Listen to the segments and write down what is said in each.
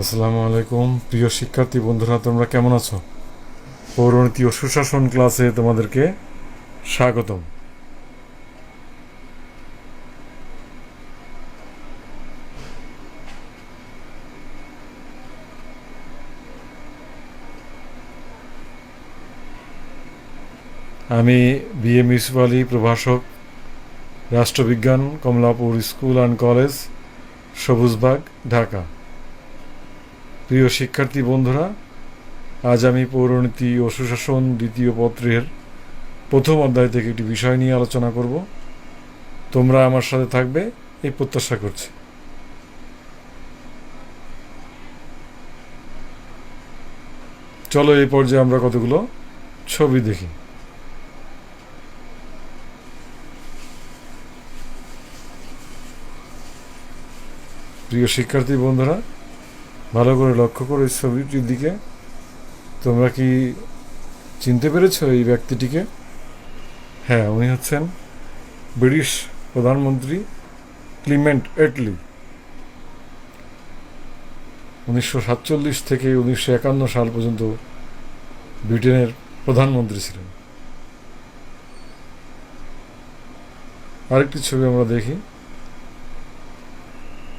আসসালামু আলাইকুম। প্রিয় শিক্ষার্থী, বন্ধুরা, তোমরা কেমন আছো? পৌরনীতি ও সুশাসন ক্লাসে তোমাদেরকে স্বাগতম। আমি বিএম ইউসুফ আলী প্রভাষক, রাষ্ট্রবিজ্ঞান, Kamalapur school and college, Sabujbag, Dhaka. প্রিয় শিক্ষার্থী বন্ধুরা, আজ আমি পৌরনীতি ও সুশাসন দ্বিতীয় পত্রের প্রথম অধ্যায় থেকে একটি বিষয় নিয়ে আলোচনা করব। তোমরা আমার সাথে থাকবে, এই প্রত্যাশা করছি। চলো এই পর্যায়ে আমরা কতগুলো ছবি দেখি। প্রিয় শিক্ষার্থী বন্ধুরা ভালো করে লক্ষ্য করো ছবিটির দিকে। তোমরা কি চিনতে পেরেছ এই ব্যক্তিটিকে? হ্যাঁ উনি হচ্ছেন ব্রিটিশ প্রধানমন্ত্রী ক্লিমেন্ট এটলি। উনিশশো সাতচল্লিশ থেকে উনিশশো একান্ন সাল পর্যন্ত ব্রিটেনের প্রধানমন্ত্রী ছিলেন। আরেকটি ছবি আমরা দেখি।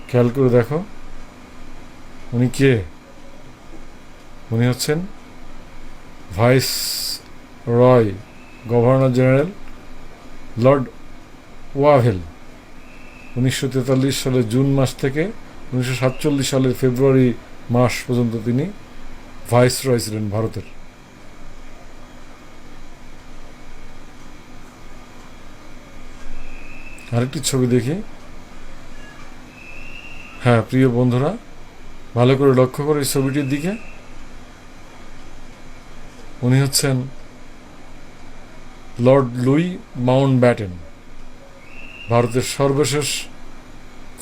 খেয়াল করে দেখো। উনি কে? উনি হচ্ছেন viceroy governor general Lord Wavell. উনিশশো তেতাল্লিশ সালের জুন মাস থেকে উনিশশো সাতচল্লিশ সালের ফেব্রুয়ারি মাস পর্যন্ত তিনি ভাইস রয় ছিলেন ভারতের। আরেকটি ছবি দেখি। হ্যাঁ প্রিয় বন্ধুরা ভালো করে লক্ষ্য করে ছবিটির দিকে। উনি হচ্ছেন লর্ড লুই মাউন্ট ব্যাটেন ভারতের সর্বশেষ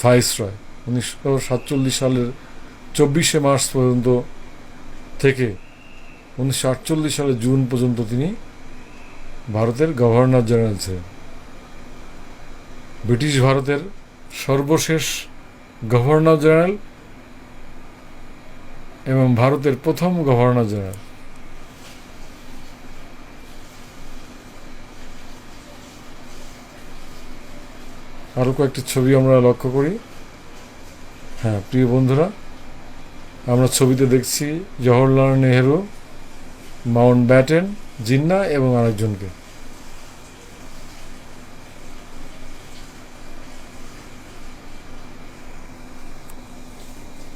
ভাইসরয়। উনিশশো সাতচল্লিশ সালের চব্বিশে মার্চ পর্যন্ত থেকে উনিশশো আটচল্লিশ সালের জুন পর্যন্ত তিনি ভারতের গভর্নর জেনারেল ছিলেন। ব্রিটিশ ভারতের সর্বশেষ গভর্নর জেনারেল এবং ভারতের প্রথম গভর্নর জেনারেল। আরও কয়েকটি ছবি আমরা লক্ষ্য করি। হ্যাঁ প্রিয় বন্ধুরা, আমরা ছবিতে দেখছি জওহরলাল নেহেরু, মাউন্ট ব্যাটেন, জিন্না এবং আরেকজনকে।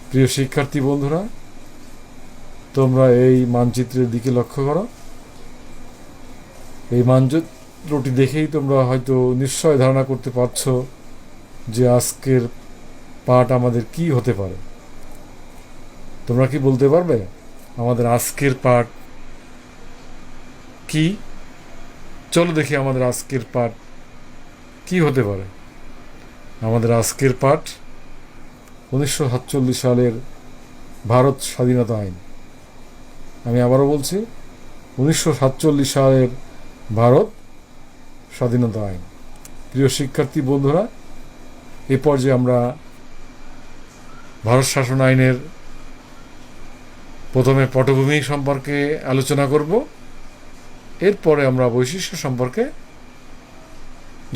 প্রিয় শিক্ষার্থী বন্ধুরা তোমরা এই মানচিত্রের দিকে লক্ষ্য করো। এই মানচিত্রটি দেখেই তোমরা হয়তো নিশ্চয় ধারণা করতে পারছ যে আজকের পাঠ আমাদের কি হতে পারে। তোমরা কি বলতে পারবে? আমাদের আজকের পাঠ কি? চলো দেখি আমাদের আজকের পাঠ কি হতে পারে। আমাদের আজকের পাঠ উনিশশো সাতচল্লিশ সালের ভারত স্বাধীনতা আইন। আমি আবারও বলছি, উনিশশো সাতচল্লিশ সালের ভারত স্বাধীনতা আইন। প্রিয় শিক্ষার্থী বন্ধুরা, এ পর্যায়ে আমরা ভারত শাসন আইনের প্রথমে পটভূমি সম্পর্কে আলোচনা করব। এরপরে আমরা বৈশিষ্ট্য সম্পর্কে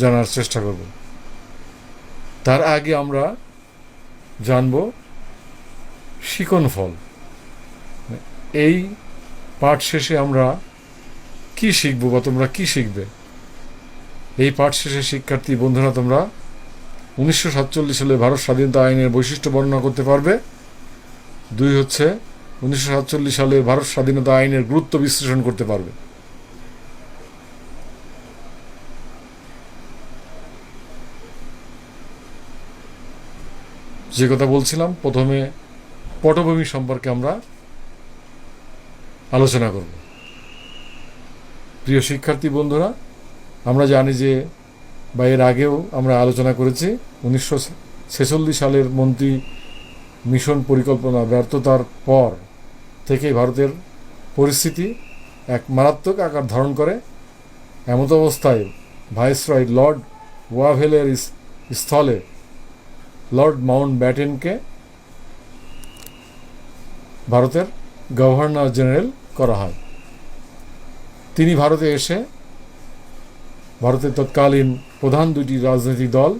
জানার চেষ্টা করব। তার আগে আমরা জানব শিকন ফল। এই পাঠ শেষে আমরা কি শিখব বা তোমরা কি শিখবে? এই পাঠ শেষে শিক্ষার্থী বন্ধুরা, তোমরা উনিশশো সাতচল্লিশ সালে ভারত স্বাধীনতা আইনের বৈশিষ্ট্য বর্ণনা করতে পারবে। দুই হচ্ছে, উনিশশো সালের ভারত স্বাধীনতা আইনের গুরুত্ব বিশ্লেষণ করতে পারবে। যে কথা বলছিলাম, প্রথমে পটভূমি সম্পর্কে আমরা আলোচনা করব। প্রিয় শিক্ষার্থী বন্ধুরা, আমরা জানি যে বা এর আগেও আমরা আলোচনা করেছি, উনিশশো ছেচল্লিশ সালের মন্ত্রী মিশন পরিকল্পনা ব্যর্থতার পর থেকে ভারতের পরিস্থিতি এক মারাত্মক আকার ধারণ করে। এমত অবস্থায় ভাইসরয় লর্ড ওয়াভেলের স্থলে লর্ড মাউন্ট ব্যাটেনকে ভারতের গভর্নর জেনারেল করা হয়। তিনি ভারতে এসে ভারতের তৎকালীন প্রধান দুটি রাজনৈতিক দল,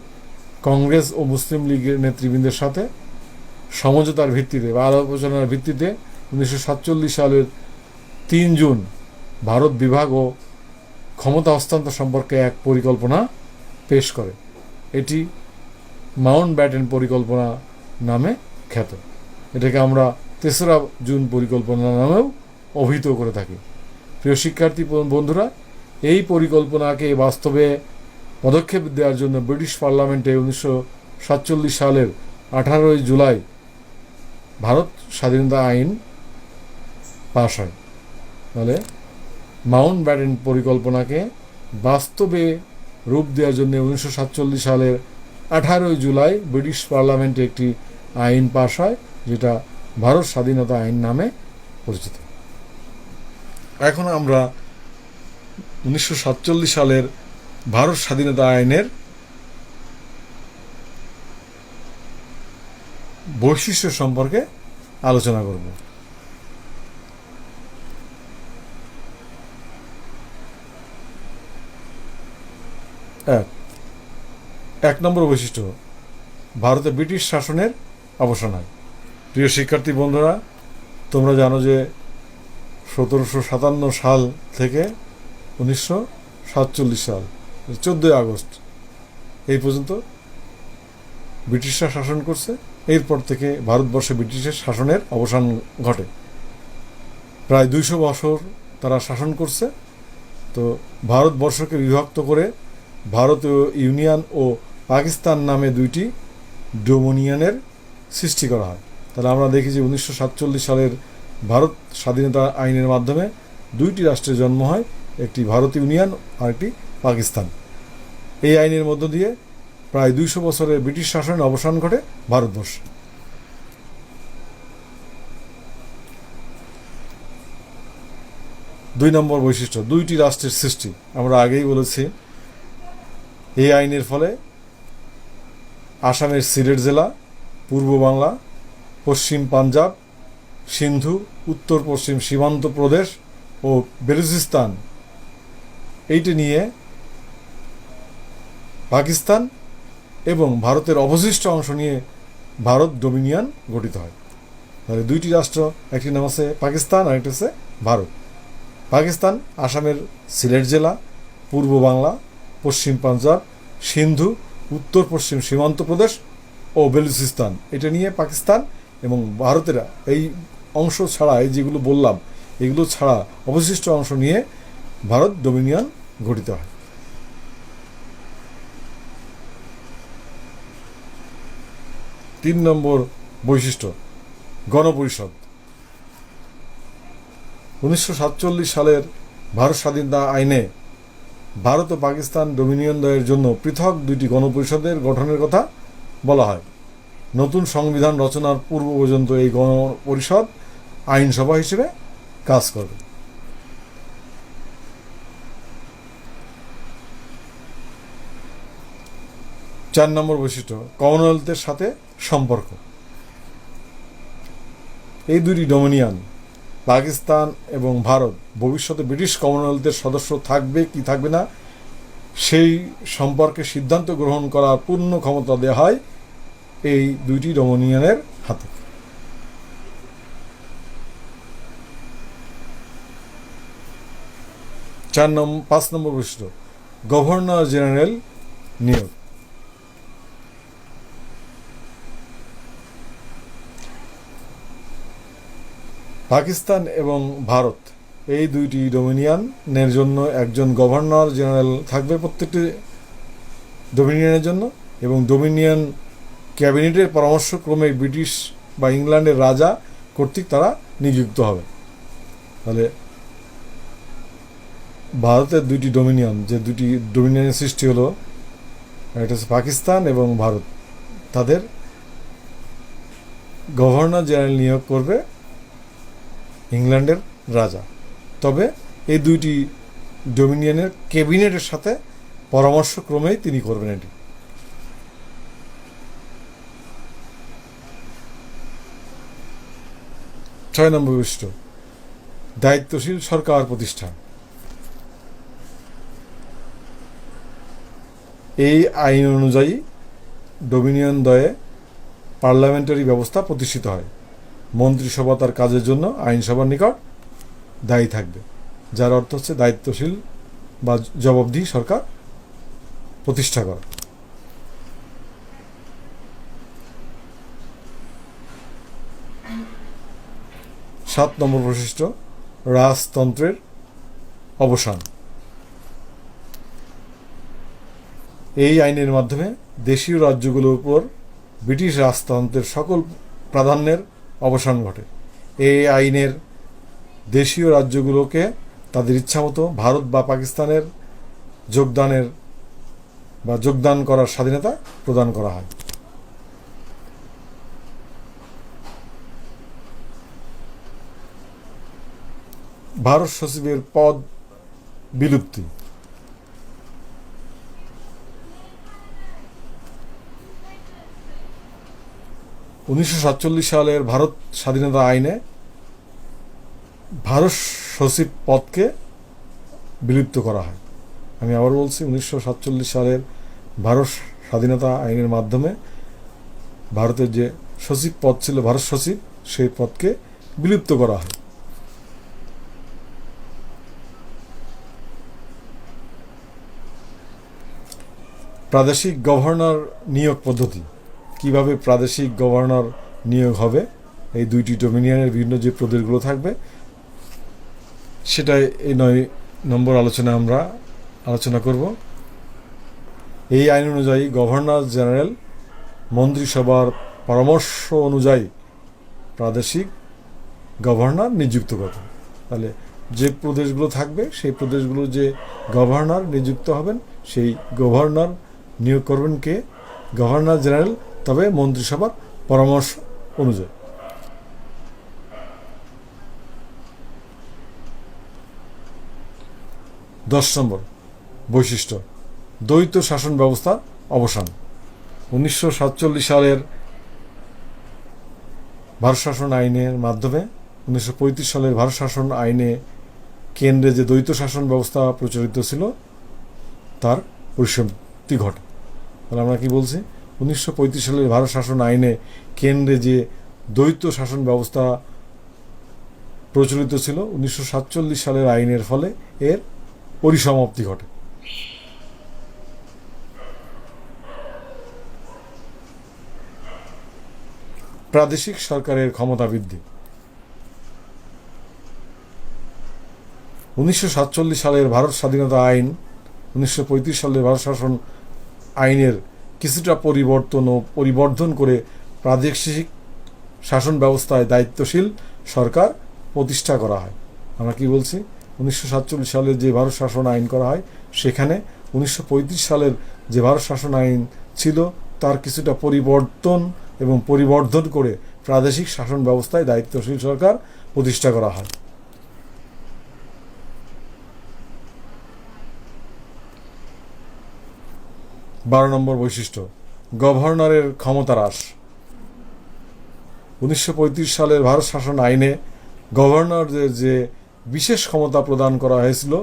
কংগ্রেস ও মুসলিম লীগের নেতৃবৃন্দের সাথে সমঝোতার ভিত্তিতে বা আলোচনার ভিত্তিতে উনিশশো সাতচল্লিশ সালের তিন জুন ভারত বিভাগ ও ক্ষমতা হস্তান্তর সম্পর্কে এক পরিকল্পনা পেশ করে। এটি মাউন্ট ব্যাটেন পরিকল্পনা নামে খ্যাত। এটাকে আমরা তেসরা জুন পরিকল্পনা নামেও অভিহিত করে থাকি। প্রিয় শিক্ষার্থী বন্ধুরা, এই পরিকল্পনাকে বাস্তবে পদক্ষেপ দেওয়ার জন্য ব্রিটিশ পার্লামেন্টে উনিশশো সাতচল্লিশ সালের আঠারোই জুলাই ভারত স্বাধীনতা আইন পাশ হয়। তাহলে মাউন্ট ব্যাটেন পরিকল্পনাকে বাস্তবে রূপ দেওয়ার জন্য উনিশশো সাতচল্লিশ সালের আঠারোই জুলাই ব্রিটিশ পার্লামেন্টে একটি আইন পাশ হয়, যেটা ভারত স্বাধীনতা আইন নামে পরিচিত। এখন আমরা উনিশশো সাতচল্লিশ সালের ভারত স্বাধীনতা আইনের বৈশিষ্ট্য সম্পর্কে আলোচনা করব। এক এক নম্বর বৈশিষ্ট্য, ভারতে ব্রিটিশ শাসনের অবসান হয়। প্রিয় শিক্ষার্থী বন্ধুরা, তোমরা জানো যে সতেরোশো সাতান্ন সাল থেকে উনিশশো সাতচল্লিশ সাল চোদ্দোই আগস্ট। এই পর্যন্ত ব্রিটিশরা শাসন করছে। এরপর থেকে ভারতবর্ষে ব্রিটিশের শাসনের অবসান ঘটে। প্রায় দুইশো বছর তারা শাসন করছে। তো ভারতবর্ষকে বিভক্ত করে ভারতীয় ইউনিয়ন ও পাকিস্তান নামে দুইটি ডোমোনিয়নের সৃষ্টি করা হয়। তাহলে আমরা দেখি যে উনিশশো সাতচল্লিশ সালের ভারত স্বাধীনতা আইনের মাধ্যমে দুইটি রাষ্ট্রের জন্ম হয়, একটি ভারত ইউনিয়ন আর একটি পাকিস্তান। এই আইনের মধ্য দিয়ে প্রায় দুইশো বছরের ব্রিটিশ শাসনের অবসান ঘটে ভারতবর্ষে। দুই নম্বর বৈশিষ্ট্য, দুইটি রাষ্ট্রের সৃষ্টি। আমরা আগেই বলেছি, এই আইনের ফলে আসামের সিলেট জেলা, পূর্ব বাংলা, পশ্চিম পাঞ্জাব, সিন্ধু উত্তর, পশ্চিম সীমান্ত প্রদেশ ও বেলুচিস্তান। এইটি নিয়ে পাকিস্তান এবং ভারতের অবশিষ্ট অংশ নিয়ে ভারত ডোমিনিয়ন গঠিত হয়। তাহলে দুইটি রাষ্ট্র, একটি নাম আছে পাকিস্তান আর একটি হচ্ছে ভারত। পাকিস্তান আসামের সিলেট জেলা, পূর্ব বাংলা, পশ্চিম পাঞ্জাব, সিন্ধু, উত্তর, পশ্চিম সীমান্ত প্রদেশ ও বেলুচিস্তান। এটা নিয়ে পাকিস্তান এবং ভারতেরা এই অংশ ছাড়া এই যেগুলো বললাম, এগুলো ছাড়া অবশিষ্ট অংশ নিয়ে ভারত ডোমিনিয়ন গঠিত হয়। তিন নম্বর বৈশিষ্ট্য, গণপরিষদ। উনিশশো সাতচল্লিশ সালের ভারত স্বাধীনতা আইনে ভারত ও পাকিস্তান ডোমিনিয়নদ্বয়ের জন্য পৃথক দুইটি গণপরিষদের গঠনের কথা বলা হয়। নতুন সংবিধান রচনার পূর্ব পর্যন্ত এই গণপরিষদ আইনসভা হিসেবে কাজ করবে চার নম্বর বৈশিষ্ট্য কমনওয়েলথের সাথে সম্পর্ক এই দুটি ডোমিনিয়ন, পাকিস্তান এবং ভারত, ভবিষ্যতে ব্রিটিশ কমনওয়েলথের সদস্য থাকবে কি থাকবে না, সেই সম্পর্কে সিদ্ধান্ত গ্রহণ করার পূর্ণ ক্ষমতা দেওয়া হয় এই দুইটি ডোমিনিয়নের হাতে। চার নম্বর পাঁচ নম্বর বৈশিষ্ট্য গভর্নর জেনারেল নিয়োগ। পাকিস্তান এবং ভারত, এই দুইটি ডোমিনিয়ানের জন্য একজন গভর্নর জেনারেল থাকবে প্রত্যেকটি ডোমিনিয়নের জন্য এবং ডোমিনিয়ন ক্যাবিনেটের পরামর্শক্রমে ব্রিটিশ বা ইংল্যান্ডের রাজা কর্তৃক তারা নিযুক্ত হবে। তাহলে ভারতের দুইটি ডোমিনিয়ন যে দুটি ডোমিনিয়নের সৃষ্টি হলো, এটা হচ্ছে পাকিস্তান এবং ভারত। তাদের গভর্নর জেনারেল নিয়োগ করবে ইংল্যান্ডের রাজা। তবে এই দুইটি ডোমিনিয়নের ক্যাবিনেটের সাথে পরামর্শক্রমেই তিনি করবেন এটি। ছয় নম্বর বৈশিষ্ট্য দায়িত্বশীল সরকার প্রতিষ্ঠা এই আইন অনুযায়ী ডোমিনিয়ন দয়ে পার্লামেন্টারি ব্যবস্থা প্রতিষ্ঠিত হয়। মন্ত্রিসভা তার কাজের জন্য আইনসভার নিকট দায়ী থাকবে, যার অর্থ হচ্ছে দায়িত্বশীল বা জবাবদিহি সরকার প্রতিষ্ঠা করা। সাত নম্বর বৈশিষ্ট্য, রাজতন্ত্রের অবসান। এই আইনের মাধ্যমে দেশীয় রাজ্যগুলোর উপর ব্রিটিশ রাজতন্ত্রের সকল প্রাধান্যের অবসান ঘটে। এই আইনের দেশীয় রাজ্যগুলোকে তাদের ইচ্ছামতো ভারত বা পাকিস্তানের যোগদানের বা যোগদান করার স্বাধীনতা প্রদান করা হয়। ভারত সচিবের পদ বিলুপ্তি। উনিশশো সাতচল্লিশ সালের ভারত স্বাধীনতা আইনে ভারত সচিব পদকে বিলুপ্ত করা হয়। আমি আবার বলছি, উনিশশো সাতচল্লিশ সালের ভারত স্বাধীনতা আইনের মাধ্যমে ভারতের যে সচিব পদ ছিল, ভারত সচিব, সেই পদকে বিলুপ্ত করা হয়। প্রাদেশিক গভর্নর নিয়োগ পদ্ধতি। কীভাবে প্রাদেশিক গভর্নর নিয়োগ হবে, এই দুইটি ডোমিনিয়নের বিভিন্ন যে প্রদেশগুলো থাকবে, সেটাই এই নয় নম্বর আলোচনা আমরা আলোচনা করব। এই আইন অনুযায়ী গভর্নর জেনারেল মন্ত্রিসভার পরামর্শ অনুযায়ী প্রাদেশিক গভর্নর নিযুক্ত করবেন তাহলে যে প্রদেশগুলো থাকবে, সেই প্রদেশগুলো যে গভর্নর নিযুক্ত হবেন, সেই গভর্নর নিয়োগ করবেন কে? গভর্নর জেনারেল তবে মন্ত্রিসভার পরামর্শ অনুযায়ী। দশ নম্বর বৈশিষ্ট্য, দ্বৈত শাসন ব্যবস্থার অবসান। উনিশশো সাতচল্লিশ সালের ভারত শাসন আইনের মাধ্যমে উনিশশো পঁয়ত্রিশ সালের ভারত শাসন আইনে কেন্দ্রে যে দ্বৈত শাসন ব্যবস্থা প্রচলিত ছিল, তার পরিসমাপ্তি ঘটে। তাহলে আমরা কি বলছি? উনিশশো পঁয়ত্রিশ সালের ভারত শাসন আইনে কেন্দ্রে যে দ্বৈত শাসন ব্যবস্থা প্রচলিত ছিল, উনিশশো সাতচল্লিশ সালের আইনের ফলে এর পরিসমাপ্তি ঘটে। প্রাদেশিক সরকারের ক্ষমতা বৃদ্ধি। উনিশশো সাতচল্লিশ সালের ভারত স্বাধীনতা আইন, উনিশশো পঁয়ত্রিশ সালের ভারত শাসন আইনের কিছুটা পরিবর্তন ও পরিবর্ধন করে প্রাদেশিক শাসন ব্যবস্থায় দায়িত্বশীল সরকার প্রতিষ্ঠা করা হয়। আমরা কি বলছি? উনিশশো সালের যে ভারত শাসন আইন করা হয়, সেখানে উনিশশো পঁয়ত্রিশ সালের যে ভারত শাসন আইন ছিল, তার কিছুটা পরিবর্তন এবং পরিবর্ধন করে প্রাদেশিক শাসন ব্যবস্থায় দায়িত্বশীল সরকার প্রতিষ্ঠা করা হয়। বারো নম্বর বৈশিষ্ট্য, গভর্নরের ক্ষমতা হ্রাস। উনিশশো পঁয়ত্রিশ সালের ভারত শাসন আইনে গভর্নরদের যে বিশেষ ক্ষমতা প্রদান করা হয়েছিল,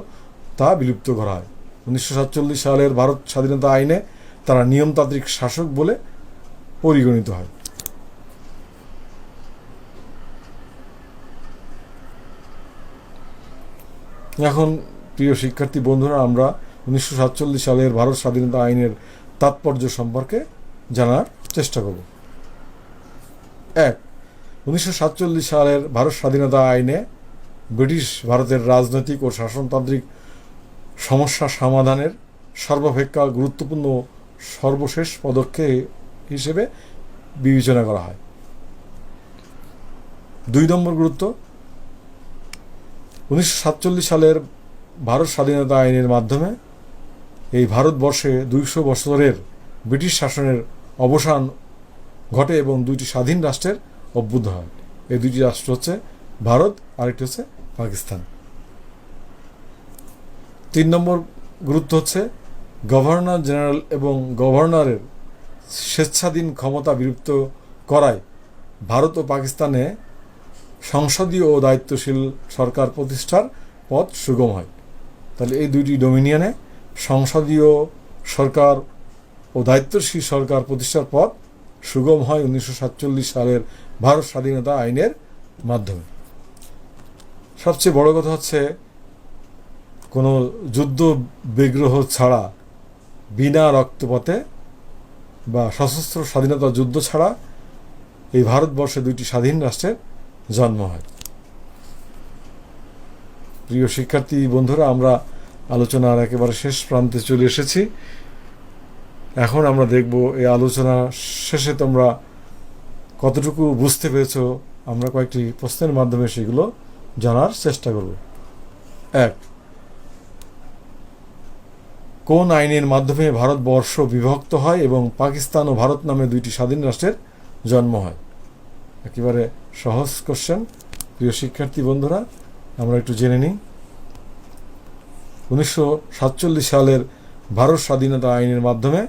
তা বিলুপ্ত করা হয়। উনিশশো সাতচল্লিশ সালের ভারত স্বাধীনতা আইনে তারা নিয়মতান্ত্রিক শাসক বলে পরিগণিত হয়। এখন প্রিয় শিক্ষার্থী বন্ধুরা, আমরা উনিশশো সাতচল্লিশ সালের ভারত স্বাধীনতা আইনের তাৎপর্য সম্পর্কে জানার চেষ্টা করব। এক, উনিশশো সালের ভারত স্বাধীনতা আইনে ব্রিটিশ ভারতের রাজনৈতিক ও শাসনতান্ত্রিক সমস্যা সমাধানের সর্বাপেক্ষা গুরুত্বপূর্ণ সর্বশেষ পদক্ষেপ হিসেবে বিবেচনা করা হয়। দুই নম্বর গুরুত্ব, উনিশশো সাতচল্লিশ সালের ভারত স্বাধীনতা আইনের মাধ্যমে এই ভারতবর্ষে দুইশো বছরের ব্রিটিশ শাসনের অবসান ঘটে এবং দুইটি স্বাধীন রাষ্ট্রের অভ্যুত হয়। এই দুইটি রাষ্ট্র হচ্ছে ভারত, আরেকটি হচ্ছে পাকিস্তান। তিন নম্বর গুরুত্ব হচ্ছে গভর্নর জেনারেল এবং গভর্নরের স্বেচ্ছাধীন ক্ষমতা বিলুপ্ত করায় ভারত ও পাকিস্তানে সংসদীয় ও দায়িত্বশীল সরকার প্রতিষ্ঠার পথ সুগম হয়। তাহলে এই দুইটি ডোমিনিয়নে সংসদীয় সরকার ও দায়িত্বশীল সরকার প্রতিষ্ঠার পথ সুগম হয় উনিশশো সাতচল্লিশ সালের ভারত স্বাধীনতা আইনের মাধ্যমে। সবচেয়ে বড় কথা হচ্ছে, কোনো যুদ্ধ বিগ্রহ ছাড়া, বিনা রক্তপাতে বা সশস্ত্র স্বাধীনতা যুদ্ধ ছাড়া এই ভারতবর্ষে দুইটি স্বাধীন রাষ্ট্রের জন্ম হয়। প্রিয় শিক্ষার্থী, বন্ধুরা, আমরা আলোচনার একেবারে শেষ প্রান্তে চলে এসেছি। এখন আমরা দেখব এই আলোচনা শেষে তোমরা কতটুকু বুঝতে পেরেছ, আমরা কয়েকটি প্রশ্নের মাধ্যমে সেগুলো জানার চেষ্টা করব। এক, কোন আইনের মাধ্যমে ভারতবর্ষ বিভক্ত হয় এবং পাকিস্তান ও ভারত নামে দুইটি স্বাধীন রাষ্ট্রের জন্ম হয়? একেবারে সহজ কোশ্চেন প্রিয় শিক্ষার্থী বন্ধুরা, আমরা একটু জেনে নিই। উনিশশো সাতচল্লিশ সালের ভারত স্বাধীনতা আইনের মাধ্যমে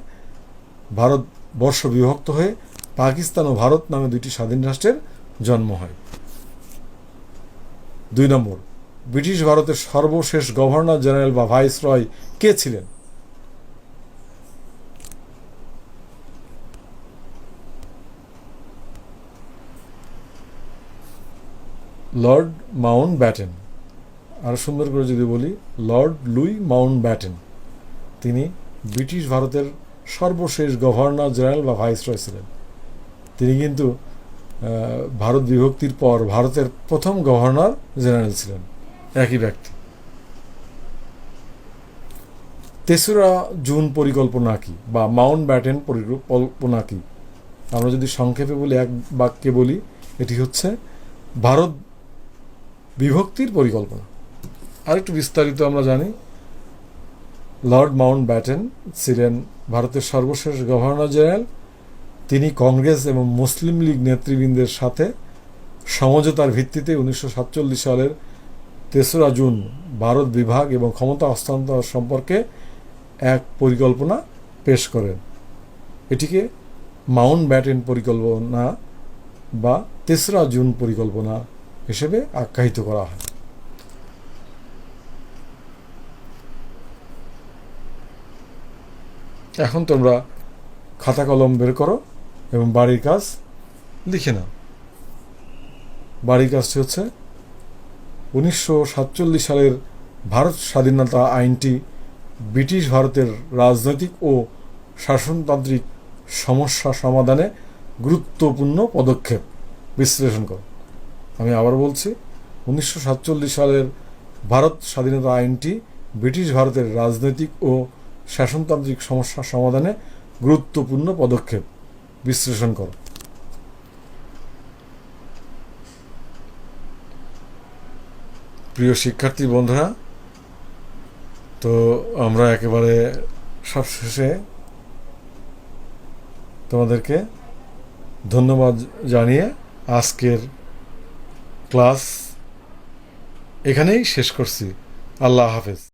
ভারতবর্ষ বিভক্ত হয়ে পাকিস্তান ও ভারত নামে দুইটি স্বাধীন রাষ্ট্রের জন্ম হয়। দুই নম্বর, ব্রিটিশ ভারতের সর্বশেষ গভর্নর জেনারেল বা ভাইস রয় কে ছিলেন? Lord Mountbatten. আরও সুন্দর করে যদি বলি, লর্ড লুই মাউন্ট ব্যাটেন তিনি ব্রিটিশ ভারতের সর্বশেষ গভর্নর জেনারেল বা ভাইসরয় ছিলেন তিনি কিন্তু ভারত বিভক্তির পর ভারতের প্রথম গভর্নর জেনারেল ছিলেন, একই ব্যক্তি। তেসরা জুন পরিকল্পনা কি বা মাউন্ট ব্যাটেন পরিকল্পনা কি? আমরা যদি সংক্ষেপে বলি, এক বাক্যে বলি, এটি হচ্ছে ভারত বিভক্তির পরিকল্পনা। আরেকটু বিস্তারিত আমরা জানি। লর্ড মাউন্ট ব্যাটেন ছিলেন ভারতের সর্বশেষ গভর্নর জেনারেল। তিনি কংগ্রেস এবং মুসলিম লীগ নেতৃবৃন্দের সাথে সমঝোতার ভিত্তিতে উনিশশো সাতচল্লিশ সালের তেসরা জুন ভারত বিভাগ এবং ক্ষমতা হস্তান্তর সম্পর্কে এক পরিকল্পনা পেশ করেন। এটিকে মাউন্ট ব্যাটেন পরিকল্পনা বা তেসরা জুন পরিকল্পনা হিসেবে আখ্যায়িত করা হয়। এখন তোমরা খাতা কলম বের করো এবং বাড়ির কাজ লিখে নাও। বাড়ির কাজটি হচ্ছে উনিশশো সাতচল্লিশ সালের ভারত স্বাধীনতা আইনটি ব্রিটিশ ভারতের রাজনৈতিক ও শাসনতান্ত্রিক সমস্যা সমাধানে গুরুত্বপূর্ণ পদক্ষেপ। বিশ্লেষণ করো। আমি আবার বলছি, উনিশশো সাতচল্লিশ সালের ভারত স্বাধীনতা আইনটি ব্রিটিশ ভারতের রাজনৈতিক ও শাসনতান্ত্রিক সমস্যা সমাধানে গুরুত্বপূর্ণ পদক্ষেপ বিশ্লেষণ করো। প্রিয় শিক্ষার্থী বন্ধুরা, তো আমরা একেবারে সবশেষে তোমাদেরকে ধন্যবাদ জানিয়ে আজকের ক্লাস এখানেই শেষ করছি। আল্লাহ হাফেজ।